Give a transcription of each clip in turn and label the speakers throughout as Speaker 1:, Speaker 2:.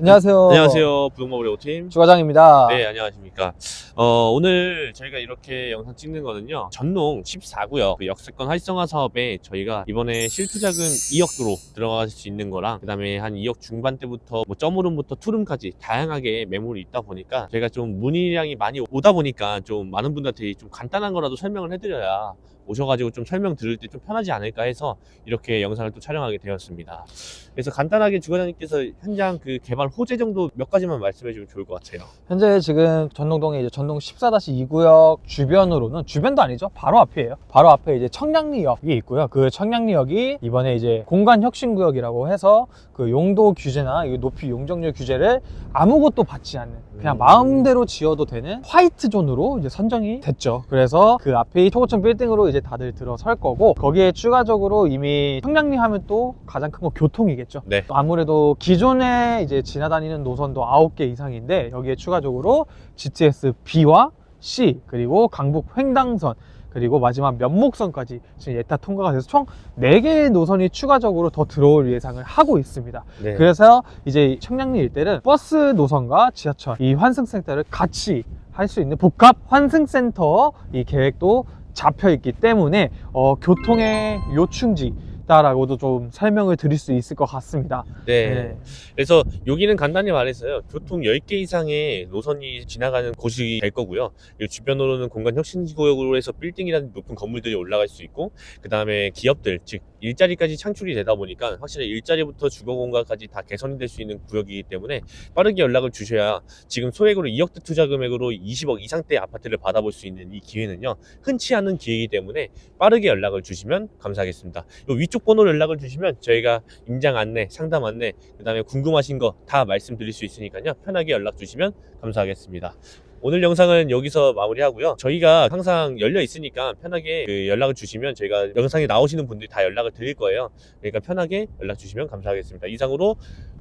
Speaker 1: 안녕하세요.
Speaker 2: 안녕하세요. 부동마블의 오팀.
Speaker 1: 주과장입니다.
Speaker 2: 네, 안녕하십니까. 어, 오늘 저희가 이렇게 영상 찍는 거는요. 전농 14구역 그 역세권 활성화 사업에 저희가 이번에 실투자금 2억으로 들어갈 수 있는 거랑 그다음에 한 2억 중반대부터 뭐 점오름부터 투룸까지 다양하게 매물이 있다 보니까 저희가 좀 문의량이 많이 오다 보니까 좀 많은 분들한테 좀 간단한 거라도 설명을 해드려야 오셔가지고 좀 설명 들을 때 좀 편하지 않을까 해서 이렇게 영상을 또 촬영하게 되었습니다. 그래서 간단하게 주과장님께서 현장 그 개발 호재 정도 몇 가지만 말씀해 주면 좋을 것 같아요.
Speaker 1: 현재 지금 전동동에 이제 전동 14-2구역 주변으로는 주변도 아니죠. 바로 앞이에요. 바로 앞에 이제 청량리역이 있고요. 그 청량리역이 이번에 이제 공간 혁신 구역이라고 해서 그 용도 규제나 이 높이 용적률 규제를 아무것도 받지 않는 그냥
Speaker 2: 음.
Speaker 1: 마음대로 지어도 되는 화이트 존으로 이제 선정이 됐죠. 그래서 그 앞이 초고층 빌딩으로 이제 다들 들어설 거고 거기에 추가적으로 이미 청량리 하면 또 가장 큰거 교통이겠죠.
Speaker 2: 네.
Speaker 1: 아무래도 기존에 이제 지나다니는 노선도 9개 이상인데 여기에 추가적으로 GTS B와 C 그리고 강북 횡단선 그리고 마지막 면목선까지 지금 예타 통과가 돼서 총 4개의 노선이 추가적으로 더 들어올 예상을 하고 있습니다.
Speaker 2: 네.
Speaker 1: 그래서 이제 청량리 일대는 버스 노선과 지하철 이 환승센터를 같이 할 수 있는 복합 환승센터 이 계획도 잡혀 있기 때문에 어, 교통의 요충지 다라고도 좀 설명을 드릴 수 있을 것 같습니다.
Speaker 2: 네. 그래서 여기는 간단히 말해서요. 교통 10개 이상의 노선이 지나가는 곳이 될 거고요. 주변으로는 공간 혁신구역으로 해서 빌딩이라는 높은 건물들이 올라갈 수 있고, 그 다음에 기업들, 즉, 일자리까지 창출이 되다 보니까 확실히 일자리부터 주거 공간까지 다 개선이 될 수 있는 구역이기 때문에 빠르게 연락을 주셔야 지금 소액으로 2억대 투자 금액으로 20억 이상대 아파트를 받아볼 수 있는 이 기회는요. 흔치 않은 기회이기 때문에 빠르게 연락을 주시면 감사하겠습니다. 요 위쪽 번호로 연락을 주시면 저희가 임장 안내, 상담 안내, 그 다음에 궁금하신 거 다 말씀드릴 수 있으니까요. 편하게 연락 주시면 감사하겠습니다. 오늘 영상은 여기서 마무리하고요. 저희가 항상 열려 있으니까 편하게 그 연락을 주시면 저희가 영상에 나오시는 분들이 다 연락을 드릴 거예요. 그러니까 편하게 연락 주시면 감사하겠습니다. 이상으로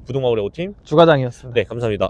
Speaker 2: 부동마을의 오팀
Speaker 1: 주과장이었습니다.
Speaker 2: 네 감사합니다.